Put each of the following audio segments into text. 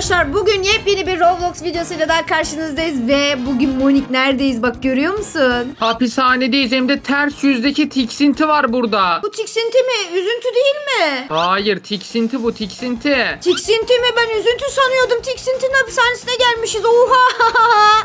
arkadaşlar bugün yepyeni bir Roblox videosuyla daha karşınızdayız ve bugün Monik neredeyiz bak görüyor musun? Hapishanedeyiz hem de ters yüzdeki tiksinti var burada. Bu tiksinti mi? Üzüntü değil mi? Hayır tiksinti bu tiksinti. Tiksinti mi? Ben üzüntü sanıyordum. Tiksintinin hapishanesine gelmişiz. Oha!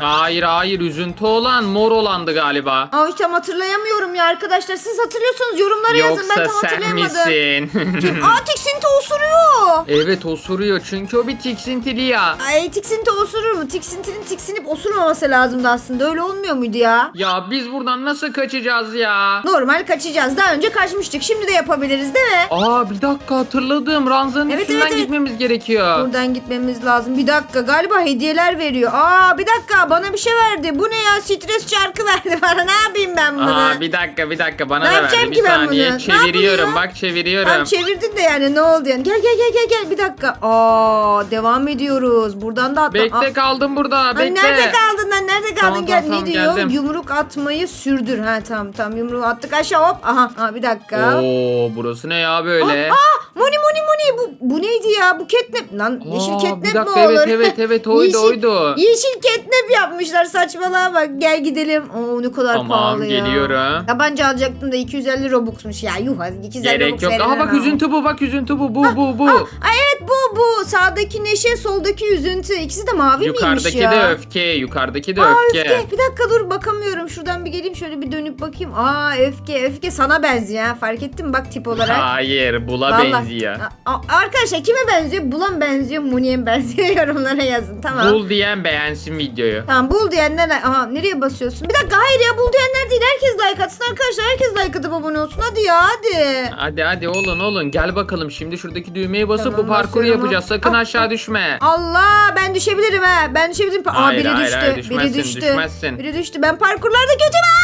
Hayır hayır üzüntü olan mor olandı galiba. Aa tam hatırlayamıyorum ya arkadaşlar. Siz hatırlıyorsanız yorumlara yazın. Ben Yoksa tam sen hatırlayamadım. misin? Aa tiksinti osuruyor. evet osuruyor çünkü o bir tiksintili ya. Ay tiksinti osurur mu? Tiksintinin tiksinip osurmaması lazımdı aslında. Öyle olmuyor muydu ya? Ya biz buradan nasıl kaçacağız ya? Normal kaçacağız. Daha önce kaçmıştık. Şimdi de yapabiliriz değil mi? Aa bir dakika hatırladım. Ranzanın Evet, üstünden evet, evet. gitmemiz gerekiyor. Buradan gitmemiz lazım. Bir dakika galiba hediyeler veriyor. Aa bir dakika bana bir şey verdi. Bu ne ya? Stres çarkı verdi bana. Ne yapayım ben bunu? Aa bir dakika bir dakika bana Ne da yapacağım verdi. ki Bir ben bunu? saniye Ne çeviriyorum bak çeviriyorum. Tam çevirdin de yani ne oldu yani? Gel gel gel gel gel bir dakika. Aa devam ediyoruz. Buradan da atla. Bekle Aa, kaldım burada bekle. nerede kaldın lan? Nerede kaldın? Tamam, gel tamam, ne diyor? tamam, geldim. Yumruk atmayı sürdür. Ha tamam tamam yumruğu attık aşağı hop. Aha, aha bir dakika. Oo burası ne ya böyle? Aa Moni Moni Moni bu, bu neydi ya? Bu catnap. Lan yeşil Aa, catnap bir mi olur? evet, evet, evet, oydu, yeşil, oydu. Yeşil catnap yapmışlar saçmalığa bak. Gel gidelim. Oo ne kadar Tamam, pahalı ya. geliyorum. Tabanca alacaktım da 250 Robux'muş ya. Yuh 250 Gerek Robux yok. Aha bak üzüntü bu bak üzüntü bu bu bu bu. Ay evet bu bu. Sağdaki neşe soldaki üzüntü. İkisi de mavi miymiş Yukarıdaki ya? de öfke yukarıdaki de Aa öfke. öfke. Bir dakika dur bakamıyorum. Şuradan bir geleyim şöyle bir dönüp bakayım. Aa öfke öfke sana benziyor ha. Fark ettin mi bak tip olarak. Hayır bula Vallahi- benziyor. A- a- arkadaşlar kime benziyor? Bulan benziyor, Muni'ye mi benziyor? Yorumlara yazın tamam. Bul diyen beğensin videoyu. Tamam bul diyenler aha nereye basıyorsun? Bir dakika hayır ya bul diyenler değil. Herkes like atsın arkadaşlar. Herkes like atıp abone olsun. Hadi ya hadi. Hadi hadi olun olun gel bakalım şimdi şuradaki düğmeye basıp Tamam, bu parkuru basıyorum. yapacağız. Sakın Ah, aşağı düşme. Allah ben düşebilirim ha. Ben düşebilirim. Aa Hayır, biri hayır, düştü. hayır, biri düşmezsin, düştü. düşmezsin. Biri düştü. Ben parkurlarda kötüyüm. Aa!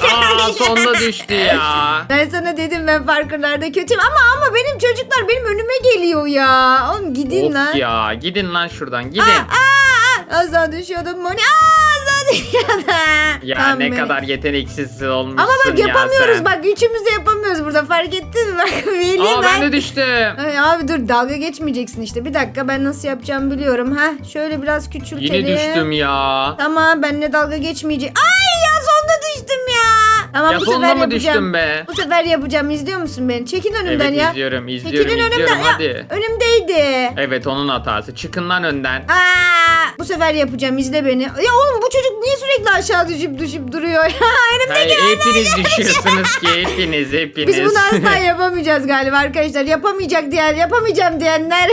Aa sonda düştü ya. Ben sana dedim ben parkurlarda kötüyüm ama ama benim çocuklar benim önüme geliyor ya. Oğlum gidin lan. of ya gidin lan şuradan gidin. Aa, aa, az daha düşüyordum Moni. Aa. ya Tamam, ne beni- kadar yeteneksiz olmuşsun Ama bak ya yapamıyoruz sen. bak üçümüz de yapamıyoruz burada fark ettin mi? Bak Veli Aa ben ben. de düştüm. Ay, abi dur dalga geçmeyeceksin işte. Bir dakika ben nasıl yapacağımı biliyorum. ha. Şöyle biraz küçültelim. Yine düştüm ya. Tamam benimle dalga geçmeyecek. Ay Tamam Ya bu sefer mı yapacağım. düştüm be? Bu sefer yapacağım. İzliyor musun beni? Çekin önümden Evet ya. izliyorum izliyorum Çekilin izliyorum önümden. hadi. Ya, önümdeydi. Evet onun hatası. Çıkın lan önden. Aa, bu sefer yapacağım izle beni. Ya oğlum bu çocuk niye sürekli aşağı düşüp düşüp duruyor ya? Önümde Hayır, hepiniz düşüyorsunuz ki hepiniz hepiniz. Biz bunu asla yapamayacağız galiba arkadaşlar. Yapamayacak diyen, yapamayacağım diyenler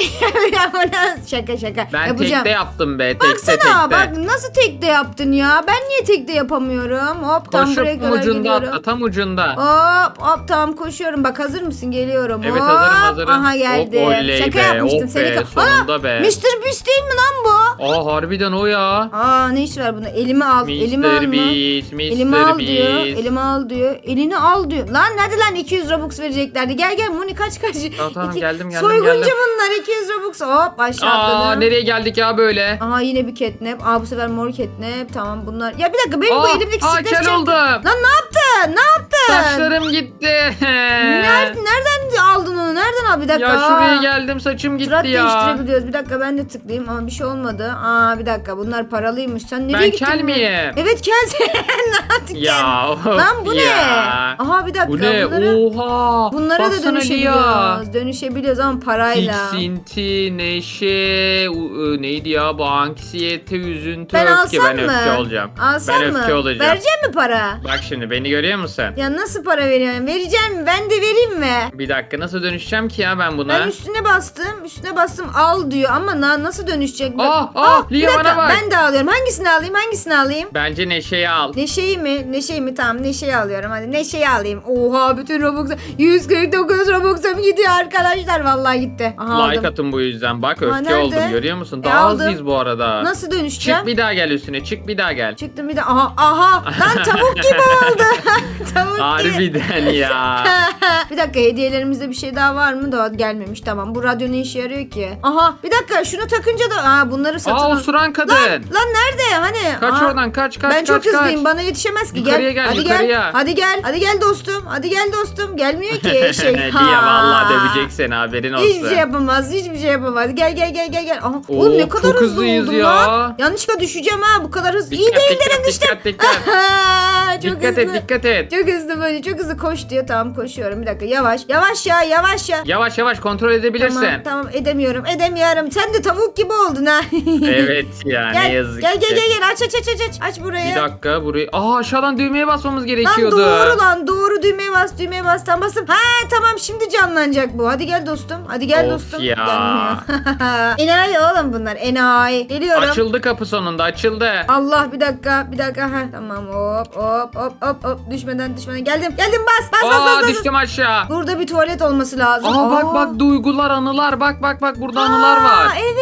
şaka şaka. ben yapacağım. tekte yaptım be. Tekte Baksana tekte. bak nasıl tekte yaptın ya? Ben niye tekte yapamıyorum? Hop tam buraya Koşup kadar ucunda atla tam ucunda. Hop hop tamam koşuyorum. Bak hazır mısın? Geliyorum. Evet hop. hazırım hazırım. Aha geldi. Hop oley Şaka be. yapmıştım. Hop Seni be ka- sonunda be. Mr. Beast değil mi lan bu? Aa harbiden o ya. Aa ne iş var bunda? Elimi al. Elimi al Mr. mı? Beast, Mr. Elimi al Beast. diyor. Elimi al diyor. Elini al diyor. Lan hadi lan 200 Robux vereceklerdi. Gel gel Moni kaç kaç. Tamam, tamam, İki- geldim, geldim, Soyguncu geldim. bunlar 200 Robux. Hop aşağı Aa atladım. nereye geldik ya böyle? Aha yine bir catnap. Aa bu sefer mor catnap. Tamam bunlar. Ya bir dakika benim bu elimdeki aa, stres kel çarkı- oldum. Lan ne yaptın? Ne yaptın? Saçlarım gitti. Nereden, nereden aldın onu? Nereden al? Bir dakika. Ya şuraya geldim saçım gitti Surat ya. değiştirebiliyoruz. Bir dakika ben de tıklayayım ama bir şey olmadı. Aa bir dakika bunlar paralıymış. Sen nereye Ben gittin? kel be? miyim? Evet kelsin. ne yaptın kel? Ya of Lan bu ne? ya. Aha bir dakika Bu ne? bunları. Oha. Bunlara da Baksana Lia. dönüşebiliyoruz. Dönüşebiliyoruz ama parayla. Tiksinti, neşe, ı, neydi ya bu anksiyete, üzüntü, Ben öfke. Ben mı? öfke olacağım. Alsam ben mı? öfke olacağım. Verecek mi para? Bak şimdi beni görüyor musun? Ya nasıl para veriyorsun? Vereceğim mi? Ben de vereyim mi? Bir dakika nasıl dönüşeceğim ki ya ben buna? Ben üstüne bastım. Üstüne bastım al diyor ama na, nasıl dönüşecek? Bak- Aa, aa, bir Lia bana dakika, bak. Ben de alıyorum. Hangisini alayım? Hangisini alayım? Bence neşeyi al. Neşeyi mi? Neşeyi mi? Tamam neşeyi alıyorum. Hadi neşeyi alayım. Oha bütün Robux 149 Robux'um gidiyor arkadaşlar. Vallahi gitti. Aha Like aldım. atın bu yüzden. Bak öfke nerede? oldum görüyor musun? E, Daha aldım. hızlıyız bu arada. Nasıl dönüşeceğim? Çık bir daha gel üstüne. Çık bir daha gel. Çıktım bir de aha aha lan tavuk gibi oldu. tavuk. Harbiden ya. bir dakika hediyelerimizde bir şey daha var mı? Daha gelmemiş tamam. Bu radyo ne işe yarıyor ki? Aha bir dakika şunu takınca da aa bunları satın Aa al. osuran kadın. Lan nerede? Hani? Kaç Aa, oradan kaç kaç ben kaç çok hızlıyım. kaç. Bana yetişemez ki. Yukarıya gel. Hadi yukarıya. gel. Hadi gel. Hadi gel dostum. Hadi gel dostum. Gelmiyor ki şey. Ha. vallahi dövecek seni haberin olsun. Hiçbir şey yapamaz. Hiçbir şey yapamaz. Gel gel gel gel gel. Aha, Oo, oğlum ne kadar çok hızlı hızlıyız oldum ya. lan. Yanlışlıkla düşeceğim ha. Bu kadar hızlı. İyi Dikkat, değildim dikkat, dikkat, dikkat. çok dikkat hızlı. et dikkat et. Çok hızlı böyle çok hızlı koş diyor. Tamam koşuyorum. Bir dakika yavaş. Yavaş ya yavaş ya. Yavaş yavaş kontrol edebilirsin. Tamam tamam edemiyorum edemiyorum. Sen de tavuk gibi oldun ha. Evet ya ne yazık gel, ki. gel gel gel aç aç aç aç aç aç burayı. Bir dakika burayı. Aa aşağıdan düğmeye basmamız Lan gerekiyordu. doğru lan doğru düğmeye bas düğmeye bas tam bastım. Ha tamam şimdi canlanacak bu. Hadi gel dostum. Hadi gel Of dostum. ya. Enayi oğlum bunlar enayi. Geliyorum. Açıldı kapı sonunda açıldı. Allah bir dakika bir dakika ha tamam hop hop hop hop hop düşmeden düşmeden geldim geldim bas bas bas bas, Aa bas. düştüm aşağı. Burada bir tuvalet olması lazım. Aa bak Aa. bak duygular anılar bak bak bak burada anılar Aa, var. Evet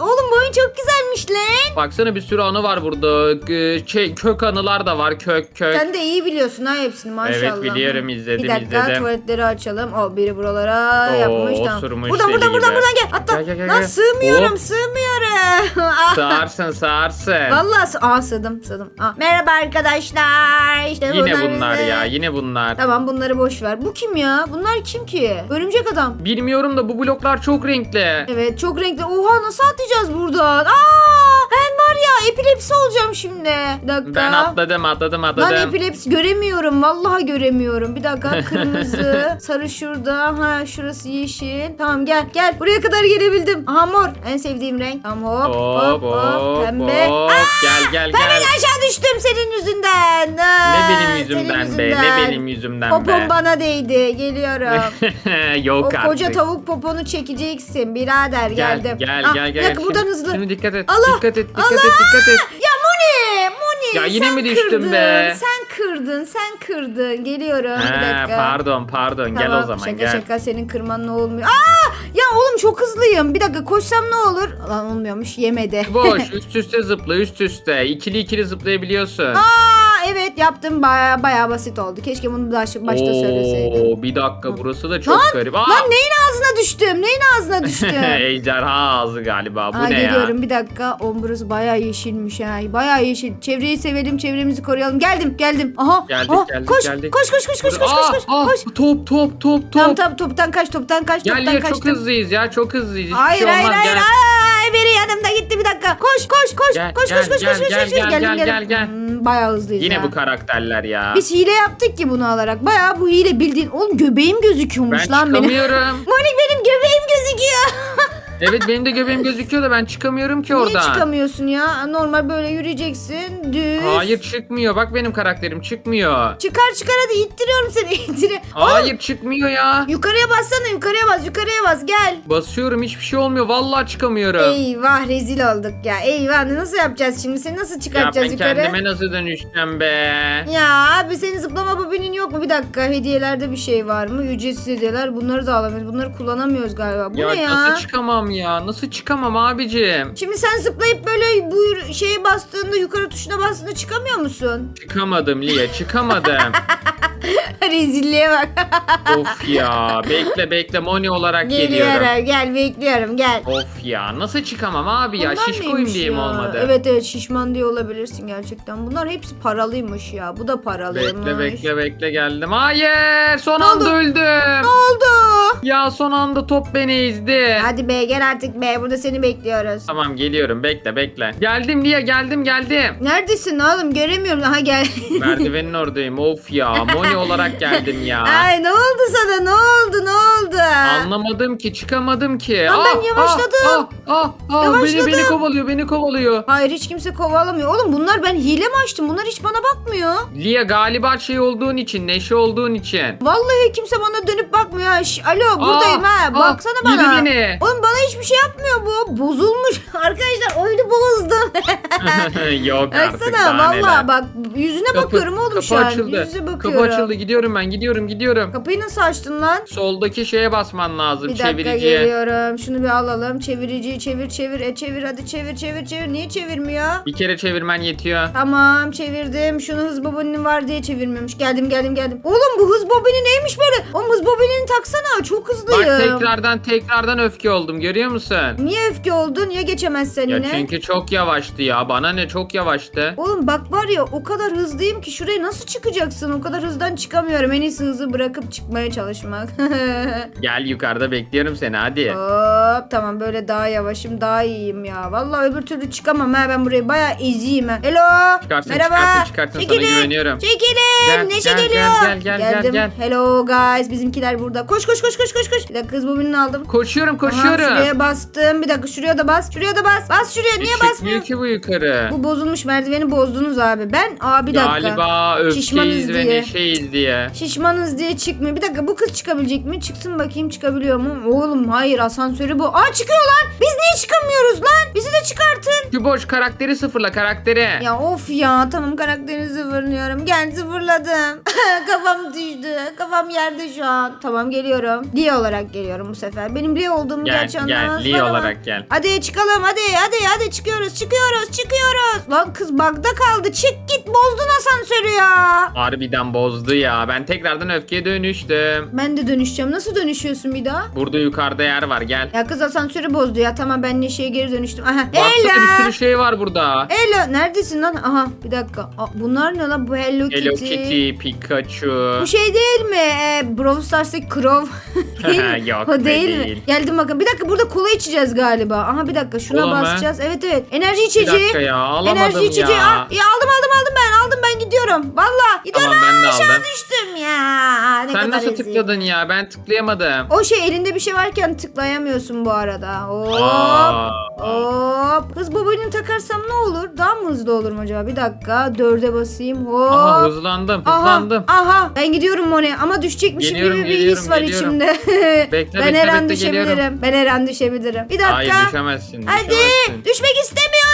oğlum bu oyun çok güzelmiş lan. Baksana bir sürü anı var burada. Şey, kök anılar da var kök kök. Sen de iyi biliyorsun ha hepsini maşallah. Evet, biliyorum, izledim, Bir dakika izledim. tuvaletleri açalım. O biri buralara Oo, yapmış tamam. osurmuş Buradan deli buradan buradan gibi. buradan gel. Hatta Gel, gel, gel, lan gel. sığmıyorum Hop. sığmıyorum. Ah, Sağarsın sağarsın. Vallahi sı- Aa sığdım sığdım. Aa, merhaba arkadaşlar. İşte Yine bunlar bize- ya yine bunlar. Tamam bunları boş ver. Bu kim ya? Bunlar kim ki? Örümcek adam. Bilmiyorum da bu bloklar çok renkli. Evet çok renkli. Oha nasıl atlayacağız buradan? Aa ben var ya epilepsi olacağım şimdi. Bir dakika. Ben atladım atladım Lan atladım. epilepsi göremiyorum. Vallahi göremiyorum. Bir dakika kırmızı, sarı şurada. Ha şurası yeşil. Tamam gel gel. Buraya kadar gelebildim. Aha mor. En sevdiğim renk. Tamam hop Hop hop Pembe. hop. Gel gel Ben gel. aşağı düştüm senin yüzünden. Aa, Ne benim senin yüzümden be ne yüzünden. benim yüzümden Popom be. bana değdi. Geliyorum. Yok o artık. koca tavuk poponu çekeceksin birader Gel geldim. gel Ah, gel bir gel. dakika buradan hızlı. Şimdi dikkat et. Allah, Dikkat et dikkat Allah. et dikkat et. Ya Moni, Moni Ya yine sen mi düştüm kırdın. be? Sen kırdın, sen kırdın. Geliyorum bir Ha, dakika. pardon pardon gel Tamam, o zaman şaka gel. şaka senin kırman ne olmuyor. Aa! Ya oğlum çok hızlıyım. Bir dakika koşsam ne olur? Lan olmuyormuş yemedi. Boş üst üste zıpla üst üste. İkili ikili zıplayabiliyorsun. Aa yaptım baya baya basit oldu. Keşke bunu baş, başta söyleseydim. Oo, bir dakika burası da çok garip. Aa! Lan neyin ağzına düştüm? Neyin ağzına düştüm? Ejderha ağzı galiba. Bu Aa, ne geliyorum ya? bir dakika. Oğlum burası bayağı yeşilmiş ha. Bayağı yeşil. Çevreyi sevelim, çevremizi koruyalım. Geldim, geldim. Aha. Geldik, aha, geldik, koş, geldik. Koş, koş, koş, koş, koş, Aa, koş, koş, aa, koş. Top top top top. Tamam tamam toptan kaç, toptan kaç, Gel toptan ya kaçtım. çok hızlıyız ya çok hızlıyız. Hiçbir Hayır şey hayır olmaz, hayır. gel. Ay, biri yanımda gitti bir dakika. Koş koş koş. Gel, koş gel, koş koş gel, koş koş. gel, koş. gel, gel, geldim. gel, gel. Hmm, bayağı hızlıyız Yine ya. bu karakterler ya. Biz hile yaptık ki bunu alarak. Bayağı bu hile bildiğin. Oğlum göbeğim gözüküyormuş ben lan benim. çıkamıyorum. Monik benim göbeğim gözüküyor. Evet benim de göbeğim gözüküyor da ben çıkamıyorum ki Niye oradan. çıkamıyorsun ya? Normal böyle yürüyeceksin. Düz. Hayır çıkmıyor. Bak benim karakterim çıkmıyor. Çıkar çıkar hadi ittiriyorum seni ittire. Hayır çıkmıyor ya. Yukarıya bassana yukarıya bas yukarıya bas gel. Basıyorum hiçbir şey olmuyor. Vallahi çıkamıyorum. Eyvah rezil olduk ya. Eyvah nasıl yapacağız şimdi seni nasıl ya çıkartacağız ben yukarı? kendime nasıl dönüşeceğim be? Ya abi senin zıplama bobinin yok mu? Bir dakika hediyelerde bir şey var mı? Ücretsiz hediyeler bunları da alamıyoruz. Bunları kullanamıyoruz galiba. Bu ya ne ya? nasıl çıkamam ya? Nasıl çıkamam abicim? Şimdi sen zıplayıp böyle bu şeye bastığında yukarı tuşuna bastığında çıkamıyor musun? Çıkamadım Liye çıkamadım. Rezilliğe bak. of ya. Bekle bekle Moni olarak geliyorum. Geliyorum gel bekliyorum gel. Of ya nasıl çıkamam abi ya Bunlar şişkoyum neymiş diyeyim ya? olmadı. Evet evet şişman diye olabilirsin gerçekten. Bunlar hepsi paralıymış ya. Bu da paralıymış. Bekle bekle bekle geldim. Hayır son Ne anda oldu? öldüm. Ne oldu? Ya son anda top beni ezdi. Hadi be gel artık be. Burada seni bekliyoruz. Tamam geliyorum bekle bekle. Geldim Liye geldim geldim. Neredesin oğlum? Göremiyorum. Aha gel. Merdivenin oradayım of ya. Moni olarak geldim ya. Ay ne oldu sana? Ne oldu? Ne oldu? Anlamadım ki çıkamadım ki. Lan ben yavaşladım. Ah, ah, ah, beni, Yavaşladım. beni kovalıyor beni kovalıyor. Hayır hiç kimse kovalamıyor. Oğlum bunlar ben hile mi açtım? Bunlar hiç bana bakmıyor. Liye galiba şey olduğun için neşe olduğun için. Vallahi kimse bana dönüp bakmıyor. Şş, alo buradayım ha. Baksana bana. yedi beni. Oğlum bana hiçbir şey yapmıyor bu. Bozulmuş. Arkadaşlar oyunu bozdum. Yok artık Baksana daha valla neler. bak yüzüne Kapı- bakıyorum oğlum şu an. açıldı. Yüzüne bakıyorum. Kapı açıldı gidiyorum ben gidiyorum gidiyorum. Kapıyı nasıl açtın lan? Soldaki şeye basman lazım Bir dakika çeviriciye. geliyorum. Şunu bir alalım. Çeviriciyi çevir çevir. E çevir hadi çevir çevir çevir. Niye çevirmiyor? Bir kere çevirmen yetiyor. Tamam çevirdim. Şunu hız bobinin var diye çevirmiyormuş. Geldim geldim geldim. Oğlum bu hız bobini neymiş böyle? Oğlum hız bobinini taksana. Çok Bak hızlıyım. tekrardan tekrardan öfke oldum görüyor musun? Niye öfke oldun? Niye geçemezsen Ya yine? çünkü çok yavaştı ya. Bana ne çok yavaştı. Oğlum bak var ya o kadar hızlıyım ki şuraya nasıl çıkacaksın? O kadar hızdan çıkamıyorum. En iyisi hızı bırakıp çıkmaya çalışmak. Gel yukarıda bekliyorum seni hadi. Hop tamam böyle daha yavaşım daha iyiyim ya. Vallahi öbür türlü çıkamam ha ben burayı bayağı eziyim ha. Hello. Çıkarsın, Merhaba. çıkarsın, çıkarsın. Sana Çekilin. güveniyorum. Çekilin. Gel, Neşe gel, geliyor. gel, gel, gel, Geldim. gel. Hello guys. Bizimkiler burada. Koş koş koş koş koş koş. Bir dakika kız bobinini aldım. Koşuyorum Aha, koşuyorum. şuraya bastım. Bir dakika şuraya da bas. Şuraya da bas. Bas şuraya. Niye Çıkmıyor basmıyor? ki bu yukarı. Bu bozulmuş merdiveni bozdunuz abi. Ben aa bir dakika. Galiba Şişmanız ve diye. neşeyiz diye. Şişmanız diye çıkmıyor. Bir dakika bu kız çıkabilecek mi? Çıksın bakayım çıkabiliyor mu? Oğlum hayır asansörü bu. Aa çıkıyor lan. Biz niye çıkamıyoruz lan? Bizi de çıkartın. Şu boş karakteri sıfırla karakteri. Ya of ya tamam karakterini sıfırlıyorum. Gel sıfırladım. Kafam düştü. Kafam yerde şu an. Tamam geliyorum. Lee olarak geliyorum bu sefer. Benim Lee olduğumu Gel gerçi gel anlamazlar Lee ama. olarak gel. Hadi çıkalım hadi hadi hadi çıkıyoruz çıkıyoruz çıkıyoruz. Lan kız bagda kaldı. Çık git bozdun asansörü ya. Harbiden bozdu ya. Ben tekrardan öfkeye dönüştüm. Ben de dönüşeceğim. Nasıl dönüşüyorsun bir daha? Burada yukarıda yer var gel. Ya kız asansörü bozdu ya. Tamam ben Neşe'ye geri dönüştüm. Aha. Baksana bir Ela. sürü şey var burada. Ela. Neredesin lan? Aha bir dakika. Aa, bunlar ne lan? Bu Hello Kitty. Hello Kitty, Pikachu. Bu şey değil mi? Ee, Brawl Stars'taki Crow. değil mi? Yok o be, değil, mi? değil. Geldim bakın. Bir dakika burada kola içeceğiz galiba. Aha bir dakika şuna Kola mı? basacağız. Evet evet. Enerji Bir içeceği. dakika ya alamadım Enerji içeceği. ya. Aa, ya aldım aldım aldım ben. Aldım ben gidiyorum. Valla. Gidiyorum. Tamam ben de Aşağı aldım. düştüm ya. Ne Sen kadar nasıl eziyim. tıkladın ya? Ben tıklayamadım. O şey elinde bir şey varken tıklayamıyorsun bu arada. Hop. Aa. Hop. Hız bobini takarsam ne olur? Daha mı hızlı olurum acaba? Bir dakika. Dörde basayım. Hop. Aha hızlandım Aha, hızlandım. aha. Ben gidiyorum Mone ama düşecekmişim Geliyorum, gibi bir geliyorum, his var geliyorum. içimde. Bekle, ben bekle, her an bekle, düşebilirim. geliyorum. Ben her an düşebilirim. Bir dakika. Hayır düşemezsin. Hadi. düşemezsin. Düşmek istemiyorum.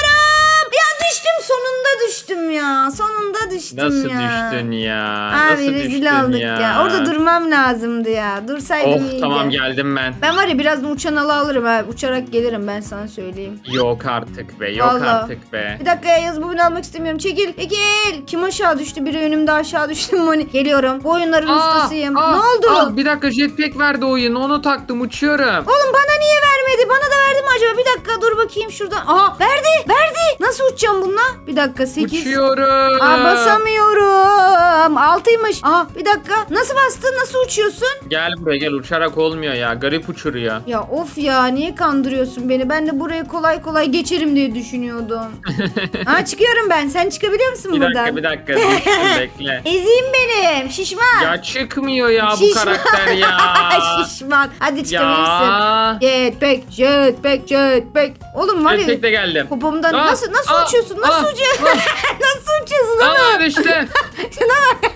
Ya düştüm sonunda düştüm ya. Sonunda düştüm Nasıl ya. düştün ya? Abi Nasıl rezil düştün aldık ya? ya. Orada durmam lazımdı ya. Dursaydım Of iyiydi. tamam geldim ben. Ben var ya birazdan uçan alı alırım ha. Uçarak gelirim ben sana söyleyeyim. Yok artık be yok Vallahi. artık be. Bir dakika ya yaz bugün almak istemiyorum. Çekil. Çekil. Kim aşağı düştü? Biri önümde aşağı düştü. Moni. Geliyorum. Bu oyunların ustasıyım. aa, ne oldu? aa, bir dakika jetpack verdi oyun onu taktım uçuyorum. Oğlum bana niye vermedi? Bana da verdi mi acaba? Bir dakika dur bakayım şuradan. Aha verdi. Verdi. Nasıl uçacağım bununla? Bir dakika 8. Uçuyorum. Aa basamıyorum. Altıymış. Aa bir dakika. Nasıl bastın? Nasıl uçuyorsun? Gel buraya gel uçarak olmuyor ya garip uçuruyor. Ya of ya niye kandırıyorsun beni? Ben de burayı kolay kolay geçerim diye düşünüyordum. Aa çıkıyorum ben. Sen çıkabiliyor musun Bir buradan? dakika bir dakika düştüm bekle. Ezeyim benim. Şişman. Ya çıkmıyor ya bu Şişman. karakter ya. Şişman. Hadi çıkabilirsin. ya. Jetpack, jetpack, jetpack. Oğlum var ya Jetpack'le geldim. popomdan Aa, nasıl nasıl aa, uçuyorsun? Nasıl aa, uçuyorsun? nasıl uçuyorsun oğlum? düştü. Şuna bak.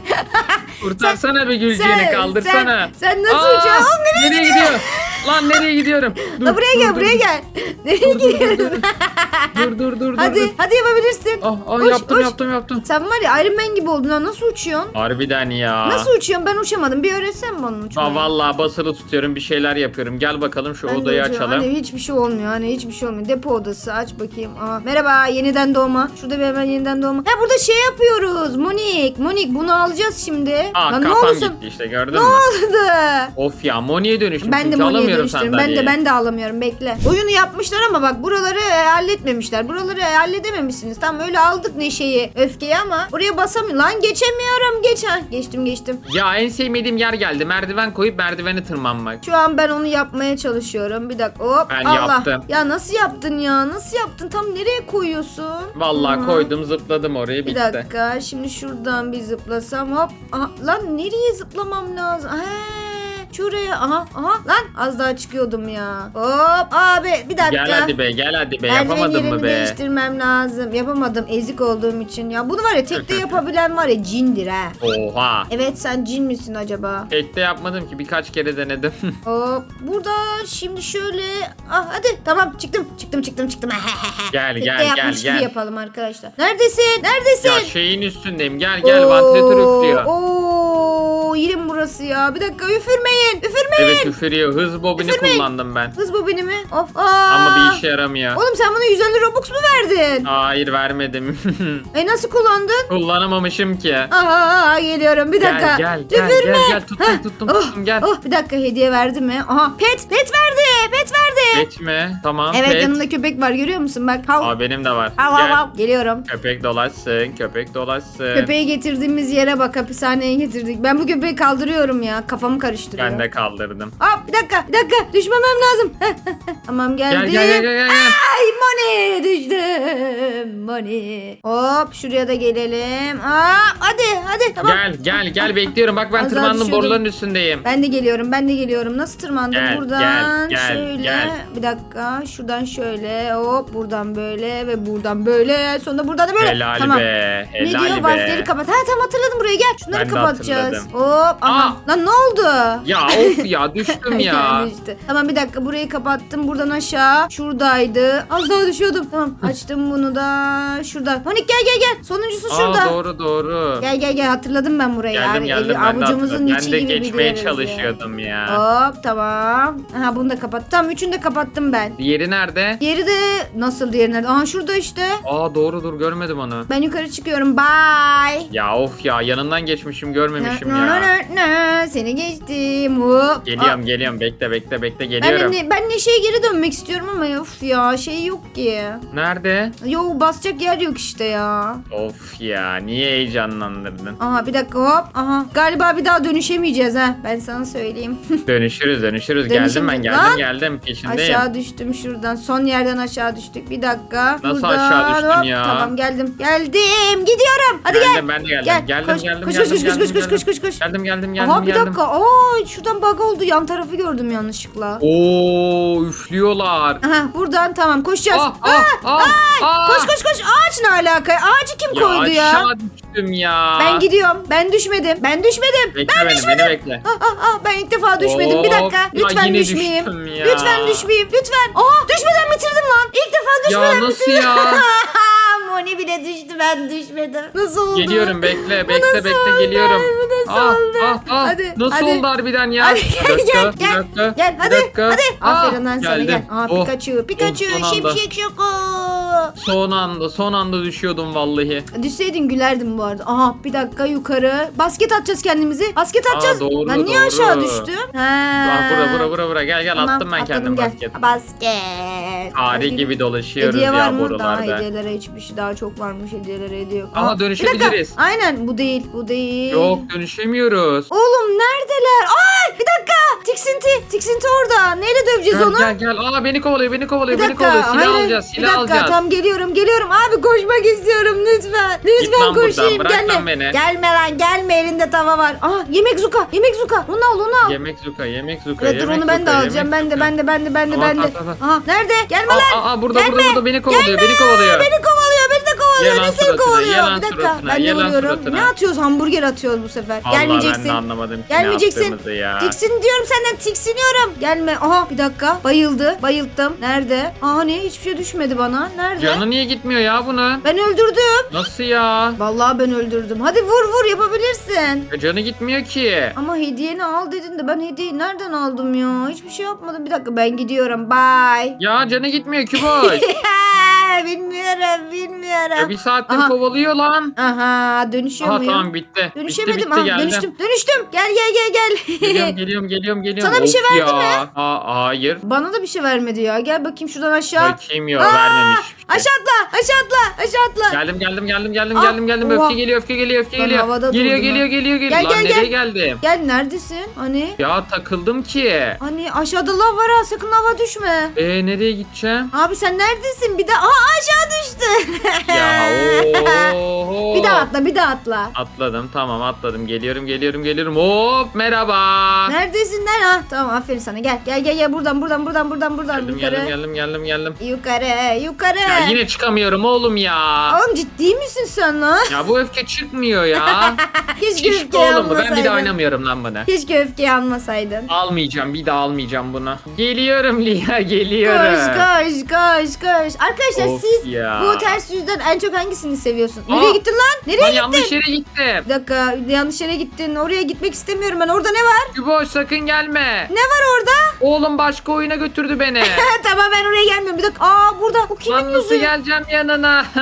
Kurtarsana bir gülceğini kaldırsana. Sen, sen nasıl Aa, uçuyorsun? Oğlum nereye, nereye gidiyor? Lan nereye gidiyorum? Dur, La buraya dur, gel dur, buraya dur. gel. Nereye gidiyorsun? Dur dur dur dur. hadi dur. hadi yapabilirsin. Ah, ah, Uç, yaptım uç. yaptım yaptım. Sen var ya Iron Man gibi oldun ha. Nasıl uçuyorsun? Harbiden ya. Nasıl uçuyorsun? Ben uçamadım. Bir öğretsen bana uçmayı. Aa, vallahi basılı tutuyorum bir şeyler yapıyorum. Gel bakalım şu Ben de odayı uçuyorum. açalım. Hani hiçbir şey olmuyor. Hani hiçbir şey olmuyor. Depo odası aç bakayım. Aa, merhaba yeniden doğma. Şurada bir hemen yeniden doğma. Ha burada şey yapıyoruz. Monik. Monik bunu alacağız şimdi. Aa Lan ne kafam oldu sen? gitti işte gördün Ne mü? oldu? Of ya Moni'ye dönüştüm Ben de çünkü Moni'ye alamıyorum dönüştüm. Ben de ben de alamıyorum. Bekle. Oyunu yapmışlar ama bak buraları e, halletmemişler. Buraları e, halledememişsiniz. Tam öyle aldık Neşe'yi, öfkeyi ama buraya basamıyorum. Lan geçemiyorum. Geç. Ha, geçtim geçtim. Ya en sevmediğim yer geldi. Merdiven koyup merdiveni tırmanmak. Şu an ben onu yapmaya çalışıyorum. Bir dakika. Hop. Ben Allah. yaptım. Ya nasıl yaptın ya? Nasıl yaptın? Tam nereye koyuyorsun? Vallahi Hı. koydum zıpladım oraya Bir bitti. dakika. Şimdi şuradan bir zıplasam hop. Aha, lan nereye zıplamam lazım? He. Şuraya aha aha lan az daha çıkıyordum ya. Hop abi bir dakika. Gel hadi be gel hadi be Merdiven yapamadın yerimi mı be? değiştirmem lazım. Yapamadım ezik olduğum için. Ya bunu var ya tekte yapabilen var ya cindir ha. Oha. Evet sen cin misin acaba? Pek de yapmadım ki birkaç kere denedim. Hop burada şimdi şöyle ah hadi tamam çıktım çıktım çıktım çıktım. Gel, Tekte gel, yapmış gel, gibi gel. yapalım arkadaşlar. Neredesin? Neredesin? ya şeyin üstündeyim gel gel vantilatör üflüyor. Oo, yine mi burası ya? Bir dakika üfürmeyin. Üfürmeyin. Evet üfürüyor. Hız bobini Üfürmeyin. kullandım ben. Hız bobini mi? Of. Aa. Ama bir işe yaramıyor. Oğlum sen bana 150 Robux mu verdin? Hayır vermedim. E nasıl kullandın? Kullanamamışım ki. Aa geliyorum bir dakika. Gel gel gel Üfürme. gel gel tuttum Heh. tuttum Oh, tuttum gel. Oh bir dakika hediye verdi mi? Aha pet pet verdi pet verdi. Geçme. Tamam evet pet. yanında köpek var görüyor musun bak. Hav. Aa benim de var. Hav hav Gel. hav. Geliyorum. Köpek dolaşsın, köpek dolaşsın. Köpeği getirdiğimiz yere bak hapishaneye getirdik. Ben bu köpeği kaldırıyorum ya kafamı karıştırıyor. Ben de kaldırdım. Hop bir dakika bir dakika düşmemem lazım. tamam geldim. Gel gel gel gel gel. Ay Moni düştüm Moni. Hop şuraya da gelelim. Aa, hadi hadi tamam. Gel gel gel bekliyorum. Bak ben Az daha tırmandım düşüyordum. boruların üstündeyim. Ben de geliyorum ben de geliyorum. Nasıl tırmandım? Gel, buradan gel, gel, şöyle. gel. Bir dakika şuradan şöyle hop buradan böyle ve buradan böyle. Sonra buradan da böyle. Helal tamam. be. Ne Helal diyor? be. Kapat. Ha tamam hatırladım buraya gel. Şunları Ben kapatacağız. Hop. Aha. Aa! Lan ne oldu? Ya of ya düştüm ya. Yani işte. Tamam bir dakika burayı kapattım. Buradan aşağı. Şuradaydı. Az daha düşüyordum. Tamam açtım bunu da. Şurada. Monik gel gel gel. Sonuncusu şurada. Aa doğru doğru. Gel gel gel hatırladım ben burayı. Geldim Abi, geldim ben de avucumuzun hatırladım. Ben içi de geçmeye biliyoruz ya. çalışıyordum ya. Hop tamam. Aha bunu da kapat. Tamam üçünü de kapattım ben. Diğeri nerede? Diğeri de nasıl diğeri nerede? Aha şurada işte. Aa doğru dur görmedim onu. Ben yukarı çıkıyorum. Bye. Ya of ya yanından geçmişim görmemişim ya. nö, nö. Seni geçtim. Hop. Geliyorum Aa, geliyorum bekle bekle bekle Ben geliyorum. de, ben Neşe'ye geri dönmek istiyorum ama of ya şey yok ki. Nerede? Yo basacak yer yok işte ya. Of ya niye heyecanlandırdın? Aha bir dakika hop. Aha galiba bir daha dönüşemeyeceğiz ha. Ben sana söyleyeyim. dönüşürüz dönüşürüz. Dönüşürüz. Geldim ben geldim Lan! geldim peşindeyim. Aşağı düştüm şuradan. Son yerden aşağı düştük. Bir dakika. Nasıl Buradan, aşağı düştün ya? Tamam geldim. Geldim. Gidiyorum. Hadi geldim, gel. ben de geldim. Gel, Geldim koş, geldim koş, geldim koş, koş, geldim, koş, koş, geldim. koş, koş, koş. Geldim geldim geldim Aha bir geldim. dakika. Aa şuradan bug oldu. Yan tarafı gördüm yanlışlıkla. Oo üflüyorlar. Aha buradan tamam koşacağız. Ah ah ah. ah. Koş koş koş. Ağaç ne alaka? Ağacı kim koydu ya? Aşağı düştüm ya. Ben gidiyorum. Ben düşmedim. Ben düşmedim. Bekle ben beni düşmedim. beni bekle. Ah, ah, ah, ben ilk defa düşmedim. Bir dakika. Lütfen yine düşmeyeyim. düştüm ya. Lütfen düşmeyeyim. Lütfen. Aa düşmeden bitirdim lan. İlk defa düşmeden Ya nasıl bitirdim. ya? Moni bile düştü ben düşmedim. Nasıl oldu? Geliyorum bekle bekle nasıl bekle oldu? geliyorum. Bu nasıl ah, oldu? ah, ah. Hadi, Nasıl hadi. oldu harbiden ya? Hadi Bir gel dakika, gel bir gel. dakika, Gel bir hadi dakika. hadi. Ah, Aferin lan sana gel. Aa Oh, Pikachu. Pikachu son anda. şimşek şoko. Son anda son anda düşüyordum vallahi. Düşseydin gülerdim bu arada. Aha bir dakika yukarı. Basket atacağız kendimizi. Basket atacağız. doğru, ben niye doğru. aşağı düştüm? Ha. Ah, bura bura bura bura gel gel Tamam, attım ben kendim gel. basket. Basket. Hadi. gibi dolaşıyoruz Hediye var ya mı? Daha hediyelere hiçbir şey daha çok varmış hediyelere hediye yok. Aa, bir dönüşebiliriz. dakika. Aynen bu değil bu değil. Yok dönüşemiyoruz. Oğlum neredeler? Ay bir dakika. Tiksinti. Tiksinti orada. Neyle döveceğiz Gel onu? gel gel. Aa beni kovalıyor beni Bir kovalıyor beni kovalıyor. Silah hayır. alacağız bir silah dakika. alacağız. Tam geliyorum geliyorum. Abi koşmak istiyorum lütfen. Lütfen lan buradan, koşayım. bırak Gelme. lan beni. Gelme lan gelme elinde tava var. Aa yemek zuka. Yemek zuka. Onu al onu al. Yemek zuka yemek zuka Evet dur yemek onu ben de zuka, alacağım. yemek Ben de zuka. ben de ben de ben de Tamam, ben de. tamam, tamam. Aha nerede? Gelme Aa, lan. aa, burada Gelme. burada burada beni kovalıyor Gelme. beni kovalıyor. Beni kovalıyor. Yalan ne suratına, kovalıyor? yalan bir dakika. suratına, ben de yalan vuruyorum. suratına. Ne atıyoruz? Hamburger atıyoruz bu sefer. Allah Gelmeyeceksin. ben de anlamadım. ki Gelmeyeceksin. Ne yaptığımızı ya. Tiksin diyorum senden tiksiniyorum. Gelme. Aha bir dakika. Bayıldı. Bayılttım. Nerede? Aa ne? Hiçbir şey düşmedi bana. Nerede? Canı niye gitmiyor ya bunun? Ben öldürdüm. Nasıl ya? Vallahi ben öldürdüm. Hadi vur vur yapabilirsin. Ya Canı gitmiyor ki. Ama hediyeni al dedin de ben hediyeyi nereden aldım ya? Hiçbir şey yapmadım. Bir dakika ben gidiyorum. Bye. Ya canı gitmiyor Küboş. bilmiyorum bilmiyorum. ya bir saattir Aha. kovalıyor lan. Aha dönüşüyor Aha muyum? tamam bitti. Dönüşemedim. bitti Aha, bitti geldim. dönüştüm. Dönüştüm. Gel gel gel gel. Geliyorum geliyorum geliyorum. Sana bir şey verdi ya. mi? Aa, hayır. Bana da bir şey vermedi ya. Gel bakayım şuradan aşağı. Bakayım Aa, vermemiş. bir şey. Aşağı atla. Aşağı atla. Aşağı atla. Geldim geldim geldim geldim Aa, geldim geldim. oha. Öfke geliyor öfke geliyor öfke geliyor. havada Geliyor durdum geliyor ha. geliyor geliyor. Gel, Lan gel, nereye gel. geldim? Gel neredesin? Hani? Ya takıldım ki. Hani aşağıda lav var ha sakın lava düşme. Ee nereye gideceğim? Abi sen neredesin? Bir de aa aşağı düştüm. Ya oho. bir daha atla bir daha atla. Atladım tamam atladım. Geliyorum geliyorum geliyorum. Hop merhaba. Neredesin lan? Ha, tamam aferin sana gel gel gel gel buradan buradan buradan buradan buradan Geldim yukarı. geldim geldim geldim geldim. Yukarı yukarı. Ya yine çıkamıyorum oğlum ya. Oğlum ciddi misin sen lan? Ya bu öfke çıkmıyor ya. Keşke Şişko öfkeyi oğlum bu. Ben bir almasaydın. daha oynamıyorum lan bunu. Keşke öfkeyi almasaydın. Almayacağım bir daha almayacağım bunu. Geliyorum Lia geliyorum. Koş koş koş koş. Arkadaşlar siz ya. bu ters yüzden en çok hangisini seviyorsun? Aa, Nereye gittin lan? Nereye Lan gittin? yanlış yere gittim. Bir dakika yanlış yere gittin. Oraya gitmek istemiyorum ben. Orada ne var? Kübo sakın gelme. Ne var orada? Oğlum başka oyuna götürdü beni. tamam ben oraya gelmiyorum. Bir dakika. Aa burada. Bu kimin Lan nasıl yüzü? geleceğim yanına?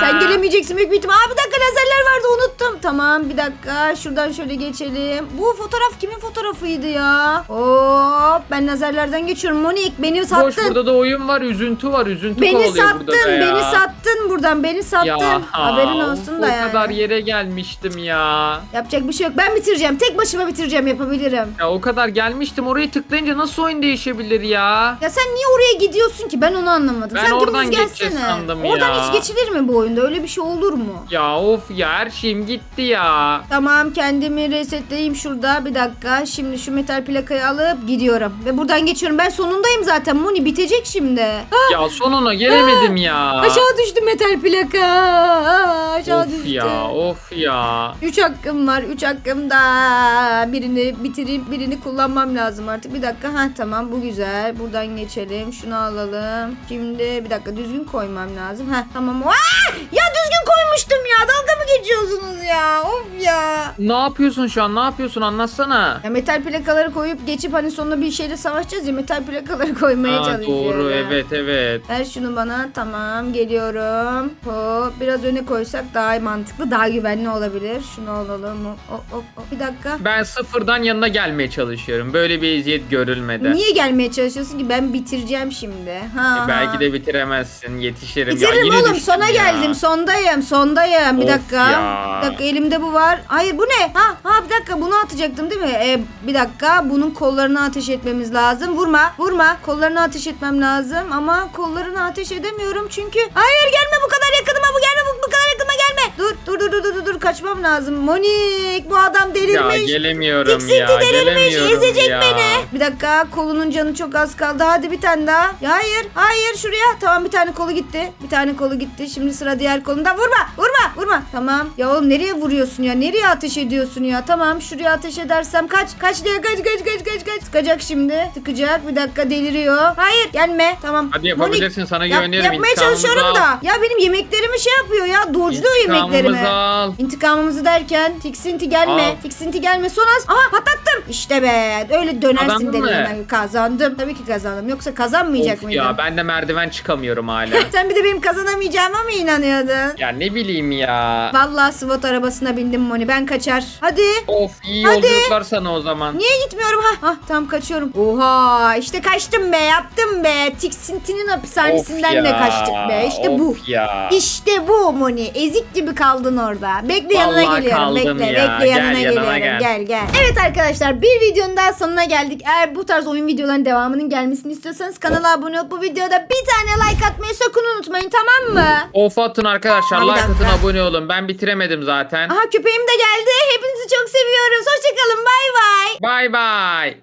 Sen gelemeyeceksin büyük bir ihtimal. Aa bir dakika lazerler vardı unuttum. Tamam bir dakika şuradan şöyle geçelim. Bu fotoğraf kimin fotoğrafıydı ya? Hop ben lazerlerden geçiyorum. Monik beni Boş sattın. burada da oyun var, üzüntü var, üzüntü Beni kovalıyor sattın. Burada da ya. Beni sattın buradan. Beni sattın. Ya, Haberin of, olsun da O yani. kadar yere gelmiştim ya. Yapacak bir şey yok. Ben bitireceğim. Tek başıma bitireceğim. Yapabilirim. Ya o kadar gelmiştim orayı tıklayınca nasıl oyun değişebilir ya? Ya sen niye oraya gidiyorsun ki? Ben onu anlamadım. Ben sen oradan geçeceğiz sandım Oradan ya. hiç geçilir mi bu oyunda? Öyle bir şey olur mu? Ya of ya her şeyim gitti ya. Tamam kendimi resetleyeyim şurada. Bir dakika. Şimdi şu metal plakayı alıp gidiyorum. Ve buradan geçiyorum. Ben sonundayım zaten. Moni bitecek şimdi. Ya sonuna gelemedim ya. aşağı düştü metal plaka. Aşağı Of düştü. ya of ya. 3 hakkım var. 3 hakkımda. Birini bitirip birini kullanmam lazım artık. Bir dakika. Ha tamam bu güzel. Buradan geçelim. Şunu alalım. Şimdi bir dakika düzgün koymam lazım. Ha tamam. Aa! Ya düzgün koymuştum geçiyorsunuz ya? Of ya. Ne yapıyorsun şu an ne yapıyorsun anlatsana. Ya metal plakaları koyup geçip hani sonunda bir şeyle savaşacağız ya metal plakaları koymaya Aa, çalışıyorum. doğru evet evet. Ver şunu bana. Tamam geliyorum. Hop biraz öne koysak daha mantıklı daha güvenli olabilir. Şunu alalım. Hop, hop, hop. Bir dakika. Ben sıfırdan yanına gelmeye çalışıyorum. Böyle bir eziyet görülmedi. Niye gelmeye çalışıyorsun ki? Ben bitireceğim şimdi. Ha. E, Belki de bitiremezsin yetişirim. ya, Bitiririm yine oğlum düştüm sona ya. geldim sondayım sondayım bir Of dakika ya. bir dakika elimde bu var. Hayır bu ne? Ha ha bir dakika bunu atacaktım değil mi? E, bir dakika bunun kollarına ateş etmemiz lazım. Vurma vurma. Kollarına ateş etmem lazım ama kollarına ateş edemiyorum çünkü hayır gelme bu kadar yakınıma bu gelme bu, bu kadar yakınıma gelme dur dur dur dur dur dur kaçmam lazım Monik bu adam Ya delirmiş gelemiyorum Tiksinti ya. delirmiş Gelemiyorum ezecek ya. beni. Bir dakika kolunun canı çok az kaldı. Hadi bir tane daha. Ya hayır hayır şuraya. Tamam bir tane kolu gitti. Bir tane kolu gitti. Şimdi sıra diğer kolunda. Vurma vurma vurma. Tamam. Ya oğlum nereye vuruyorsun ya? Nereye ateş ediyorsun ya? Tamam şuraya ateş edersem kaç. Kaç diye kaç kaç kaç kaç kaç. Sıkacak şimdi. Sıkacak. Bir dakika deliriyor. Hayır gelme. Tamam. Hadi yapabilirsin, sana yap- güveniyorum. Yapmaya İntikamımızı çalışıyorum al. da. Ya benim yemeklerimi şey yapıyor ya. Dojluyor yemeklerimi. İntikamımızı al. İntikamımızı derken tiksinti gelme. Al. Tiksinti gelme. Son az. Aha patlattım. İşte be. Öyle dönersin Kazandın mı? Kazandım. Tabii ki kazandım. Yoksa kazanmayacak Of mıydım? ya ben de merdiven çıkamıyorum hala. Sen bir de benim kazanamayacağıma mı inanıyordun? ya ne bileyim ya. Vallahi SWAT arabasına bindim Moni. Ben kaçar. Hadi. Of iyi Hadi. yolculuklar sana o zaman. Niye gitmiyorum ha? Ha tamam kaçıyorum. Oha işte kaçtım be yaptım be. Tiksintinin hapishanesinden de kaçtık be. İşte bu. of ya. İşte bu Moni. Ezik gibi kaldın orada. Bekle yanına Vallahi geliyorum. kaldım Bekle ya. bekle Gel, yanına yanıma geliyorum. gel. Gel gel. Evet arkadaşlar bir videonun daha sonuna geldik. Eğer bu tarz oyun videolarının devamının gelmesini istiyorsanız kanala abone olup bu videoda bir tane like atmayı sakın unutmayın tamam mı? Of atın arkadaşlar Bir like dakika. atın abone olun. Ben bitiremedim zaten. Aha köpeğim de geldi. Hepinizi çok seviyoruz. Hoşçakalın. Bay bay. Bay bay.